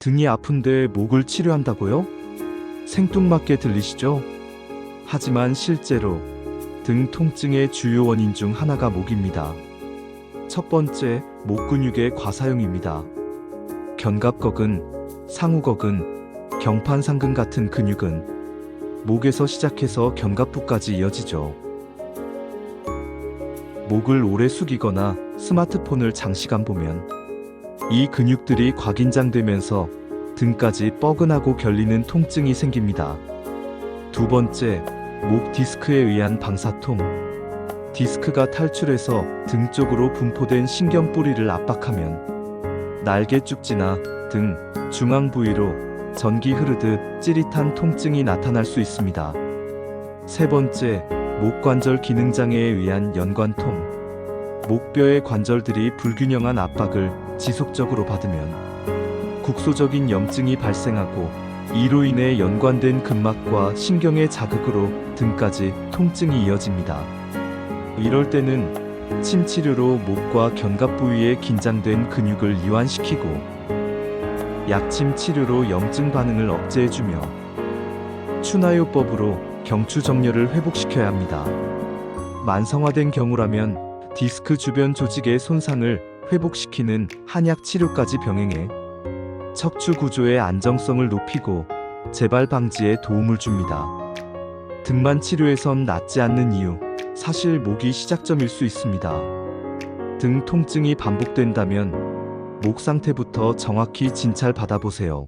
등이 아픈데 목을 치료한다고요? 생뚱맞게 들리시죠? 하지만 실제로 등 통증의 주요 원인 중 하나가 목입니다. 첫 번째, 목 근육의 과사용입니다. 견갑거근, 상우거근, 경판상근 같은 근육은 목에서 시작해서 견갑부까지 이어지죠. 목을 오래 숙이거나 스마트폰을 장시간 보면 이 근육들이 과긴장되면서 등까지 뻐근하고 결리는 통증이 생깁니다. 두 번째, 목 디스크에 의한 방사통. 디스크가 탈출해서 등 쪽으로 분포된 신경 뿌리를 압박하면 날개 쭉지나 등 중앙 부위로 전기 흐르듯 찌릿한 통증이 나타날 수 있습니다. 세 번째, 목 관절 기능 장애에 의한 연관통. 목뼈의 관절들이 불균형한 압박을 지속적으로 받으면 국소적인 염증이 발생하고 이로 인해 연관된 근막과 신경의 자극으로 등까지 통증이 이어집니다. 이럴 때는 침 치료로 목과 견갑 부위에 긴장된 근육을 이완시키고 약침 치료로 염증 반응을 억제해주며 추나요법으로 경추 정렬을 회복시켜야 합니다. 만성화된 경우라면 디스크 주변 조직의 손상을 회복시키는 한약 치료까지 병행해 척추 구조의 안정성을 높이고 재발 방지에 도움을 줍니다. 등만 치료해선 낫지 않는 이유, 사실 목이 시작점일 수 있습니다. 등 통증이 반복된다면 목 상태부터 정확히 진찰 받아보세요.